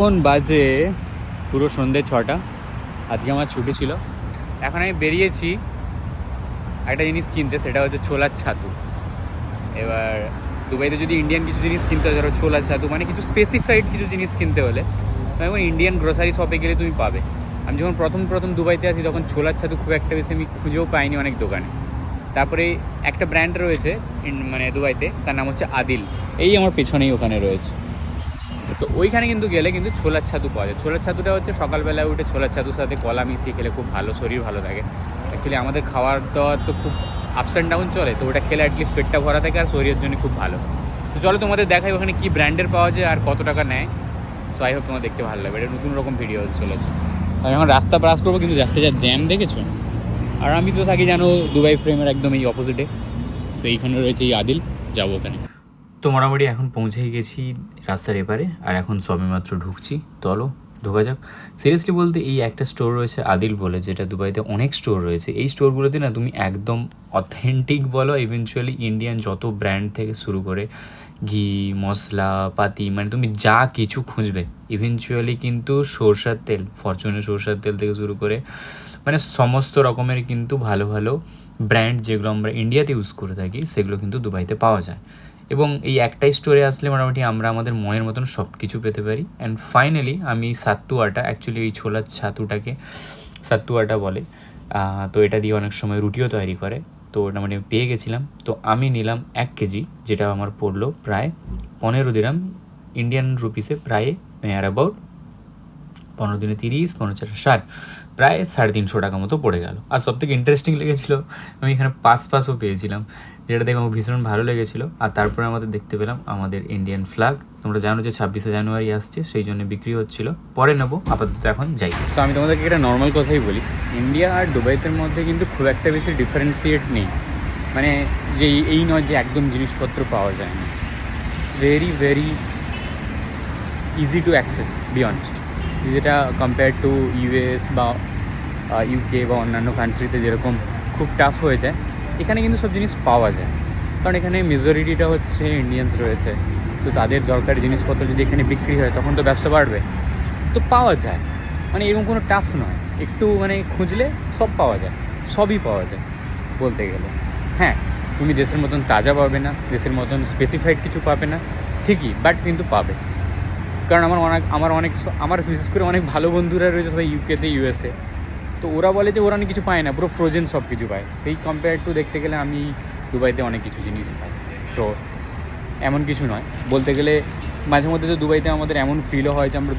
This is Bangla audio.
এখন বাজে পুরো সন্ধ্যে ছটা। আজকে আমার ছুটি ছিল। এখন আমি বেরিয়েছি একটা জিনিস কিনতে, সেটা হচ্ছে ছোলার ছাতু। এবার দুবাইতে যদি ইন্ডিয়ান কিছু জিনিস কিনতে হয়, ধরো ছোলা ছাতু মানে কিছু স্পেসিফাইড কিছু জিনিস কিনতে হলে এখন ইন্ডিয়ান গ্রোসারি শপে গেলে তুমি পাবে। আমি যখন প্রথম প্রথম দুবাইতে আসি তখন ছোলার ছাতু খুব একটা বেশি আমি খুঁজেও পাইনি অনেক দোকানে। তারপরে একটা ব্র্যান্ড রয়েছে মানে দুবাইতে, তার নাম হচ্ছে আদিল। এই আমার পেছনেই ওখানে রয়েছে। তো ওইখানে কিন্তু গেলে কিন্তু ছোলার ছাতু পাওয়া যায়। ছোলার ছাতুটা হচ্ছে সকালবেলায় উঠে ছোলার ছাতুর সাথে কলা মিশিয়ে খেলে খুব ভালো, শরীর ভালো থাকে। অ্যাকচুয়ালি আমাদের খাওয়ার দাওয়ার তো খুব আপস অ্যান্ড ডাউন চলে, তো ওটা খেলে অ্যাটলিস্ট পেটটা ভরা থাকে আর শরীরের জন্য খুব ভালো। তো চলো তোমাদের দেখাই ওখানে কী ব্র্যান্ডের পাওয়া যায় আর কত টাকা নেয়। সো আই হোপ তোমার দেখতে ভালো লাগবে। এটা নতুন রকম ভিডিও চলেছে। আমি এখন রাস্তা ক্রাস করব, কিন্তু রাস্তায় যা জ্যাম দেখেছ? আর আমি তো থাকি জানো দুবাই ফ্রেমের একদম এই অপোজিটে তো এইখানে রয়েছে এই আদিল, যাব ওখানে। তো মোটামুটি এখন পৌঁছে গেছি রাস্তার এপারে, আর এখন সবেমাত্র ঢুকছি। চলো, ঢোকা যাক। সিরিয়াসলি বলতে এই একটা স্টোর রয়েছে, আদিল বলে, যেটা দুবাইতে অনেক স্টোর রয়েছে। এই স্টোরগুলোতে না তুমি একদম অথেন্টিক বলো ইভেনচুয়ালি ইন্ডিয়ান যত ব্র্যান্ড থেকে শুরু করে ঘি মশলা পাতি মানে তুমি যা কিছু খুঁজবে ইভেনচুয়ালি কিন্তু সরষার তেল ফরচুনের সরষার তেল থেকে শুরু করে মানে সমস্ত রকমের কিন্তু ভালো ভালো ব্র্যান্ড যেগুলো আমরা ইন্ডিয়াতে ইউজ করে থাকি, সেগুলো কিন্তু দুবাইতে পাওয়া যায়। এবং এই একটাই স্টোরে আসলে মোটামুটি আমরা আমাদের মনের মতন সব কিছু পেতে পারি। অ্যান্ড ফাইনালি আমি এই সাত্তুয়াটা অ্যাকচুয়ালি এই ছোলার ছাতুটাকে সাত্তুয়াটা বলে। তো এটা দিয়ে অনেক সময় রুটিও তৈরি করে। তো ওটা মানে পেয়ে গেছিলাম। তো আমি নিলাম এক কেজি, যেটা আমার পড়ল প্রায় পনেরো দিরাম। ইন্ডিয়ান রুপিসে প্রায় নেয়ার অ্যাবাউট পনেরো দিনে তিরিশ, পনেরো চার ষাট। প্রায় সাড়ে তিনশো টাকা মতো পড়ে গেল। আর সব থেকে ইন্টারেস্টিং লেগেছিলো, আমি এখানে পাস পাসও পেয়েছিলাম। যেটা দেখে আমার ভীষণ ভালো লেগেছিলো। আর তারপরে আমাদের দেখতে পেলাম আমাদের ইন্ডিয়ান ফ্ল্যাগ তোমরা জানো যে ছাব্বিশে জানুয়ারি আসছে, সেই জন্য বিক্রি হচ্ছিল। পরে নেব, আপাতত এখন যাই। তো আমি তোমাদেরকে একটা নর্মাল কথাই বলি। ইন্ডিয়া আর দুবাইতের মধ্যে কিন্তু খুব একটা বেশি ডিফারেন্সিয়েট নেই। মানে যে এই নয় যে একদম জিনিসপত্র পাওয়া যায় না। It's very very easy to access be honest যেটা কম্পেয়ার টু ইউএস বা ইউকে বা অন্যান্য কান্ট্রিতে যেরকম খুব টাফ হয়ে যায়, এখানে কিন্তু সব জিনিস পাওয়া যায়। কারণ এখানে মেজরিটিটা হচ্ছে ইন্ডিয়ানস রয়েছে। তো তাদের দরকারি জিনিসপত্র যদি এখানে বিক্রি হয়, তখন তো ব্যবসা বাড়বে। তো পাওয়া যায়। মানে এরকম কোনো টাফ নয়। একটু মানে খুঁজলে সব পাওয়া যায়। সবই পাওয়া যায়, বলতে গেলে। হ্যাঁ তুমি দেশের মতন তাজা পাবে না, দেশের মতন স্পেসিফাইড কিছু পাবে না, ঠিকই বাট কিন্তু পাবে। কারণ আমার অনেক আমার অনেক আমার বিশেষ করে অনেক ভালো বন্ধুরা রয়েছে সবাই ইউকেতে ইউএসএ তো ওরা বলে যে ওরা অনেক কিছু পায় না, পুরো ফ্রোজেন সব কিছু পায়। সেই কম্পেয়ার টু দেখতে গেলে আমি দুবাইতে অনেক কিছু জিনিস পাই। সো এমন কিছু নয়। বলতে গেলে মাঝে মধ্যে তো দুবাইতে আমাদের এমন ফিলও হয় যে আমরা